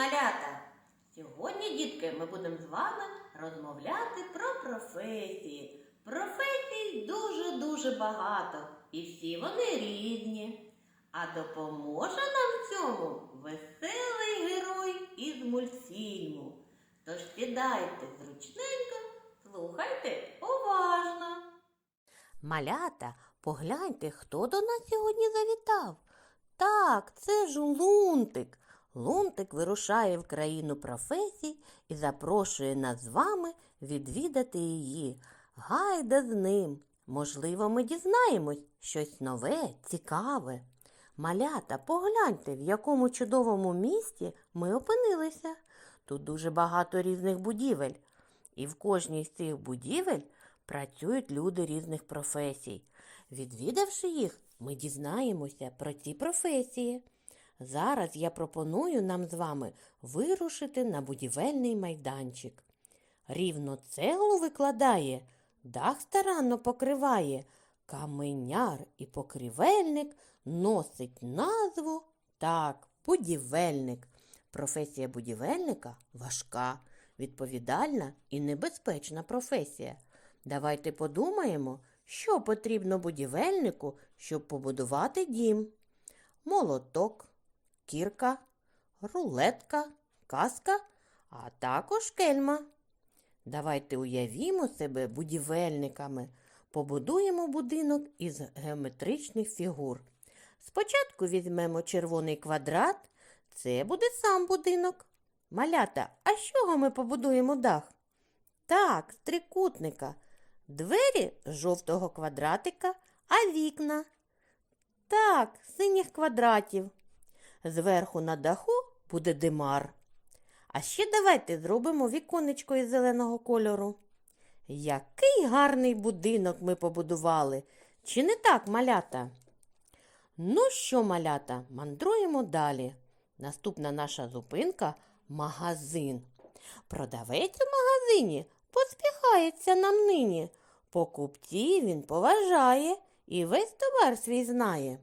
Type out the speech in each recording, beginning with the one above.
малята! Сьогодні, дітки, ми будемо з вами розмовляти про професії. Професій дуже-дуже багато, і всі вони різні. А допоможе нам в цьому веселий герой із мультфільму. Тож сідайте зручненько, слухайте уважно. Малята, погляньте, хто до нас сьогодні завітав. Так, це ж Лунтик. Вирушає в країну професій і запрошує нас з вами відвідати її. Гайда з ним. Можливо, ми дізнаємось щось нове, цікаве. Малята, погляньте, в якому чудовому місті ми опинилися. Тут дуже багато різних будівель. І в кожній з цих будівель працюють люди різних професій. Відвідавши їх, ми дізнаємося про ці професії. Зараз я пропоную нам з вами вирушити на будівельний майданчик. Рівно цеглу викладає, дах старанно покриває, каменяр і покрівельник носить назву так, будівельник. Професія будівельника важка, відповідальна і небезпечна професія. Давайте подумаємо, що потрібно будівельнику, щоб побудувати дім. Молоток, кірка, рулетка, каска, а також кельма. Давайте уявімо себе будівельниками. Побудуємо будинок із геометричних фігур. Спочатку візьмемо червоний квадрат, це буде сам будинок. Малята, а з чого ми побудуємо дах? Так, з трикутника. Двері з жовтого квадратика, а вікна. Так, синіх квадратів. Зверху на даху буде димар. А ще давайте зробимо віконечко із зеленого кольору. Який гарний будинок ми побудували. Чи не так, малята? Ну що, малята, мандруємо далі. Наступна наша зупинка магазин. Продавець у магазині поспіхається нам нині. Покупців він поважає і весь товар свій знає.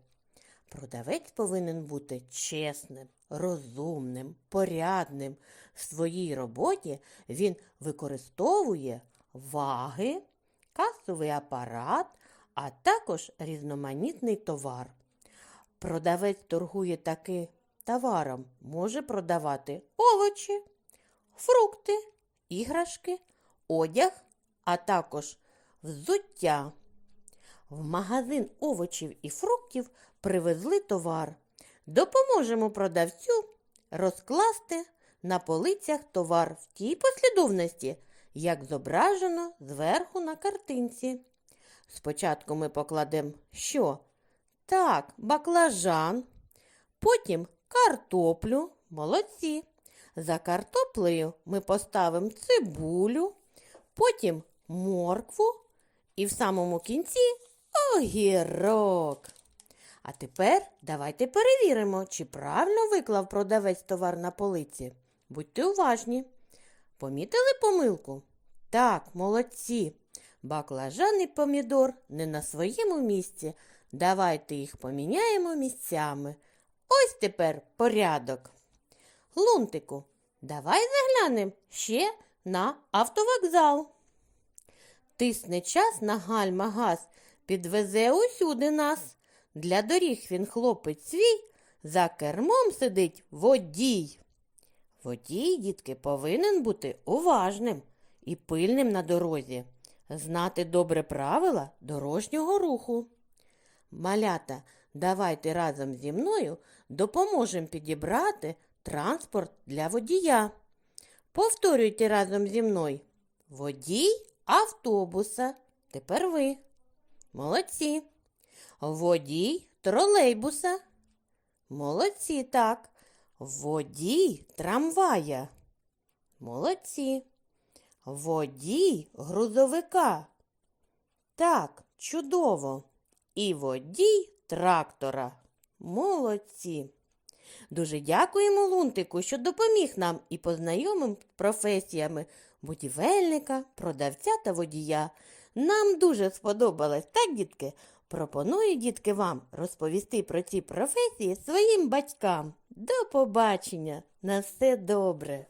Продавець повинен бути чесним, розумним, порядним. В своїй роботі він використовує ваги, касовий апарат, а також різноманітний товар. Продавець торгує таким товаром, може продавати овочі, фрукти, іграшки, одяг, а також взуття. В магазин овочів і фруктів привезли товар. Допоможемо продавцю розкласти на полицях товар в тій послідовності, як зображено зверху на картинці. Спочатку ми покладемо що? Так, баклажан, потім картоплю, молодці. За картоплею ми поставимо цибулю, потім моркву і в самому кінці огірок. А тепер давайте перевіримо, чи правильно виклав продавець товар на полиці. Будьте уважні. Помітили помилку? Так, молодці. Баклажан і помідор не на своєму місці. Давайте їх поміняємо місцями. Ось тепер порядок. Лунтику, давай заглянемо ще на автовокзал. Тисне час на гальма газ, підвезе усюди нас. Для доріг він хлопець свій, за кермом сидить водій. Водій, дітки, повинен бути уважним і пильним на дорозі, знати добре правила дорожнього руху. Малята, давайте разом зі мною допоможемо підібрати транспорт для водія. Повторюйте разом зі мною. Водій автобуса. Тепер ви. Молодці. Водій тролейбуса. Молодці, так. Водій трамвая. Молодці. Водій грузовика. Так, чудово. І водій трактора. Молодці. Дуже дякуємо Лунтику, що допоміг нам і познайомим професіями будівельника, продавця та водія. Нам дуже сподобалось, так, дітки? Пропоную, дітки, вам розповісти про ці професії своїм батькам. До побачення! На все добре!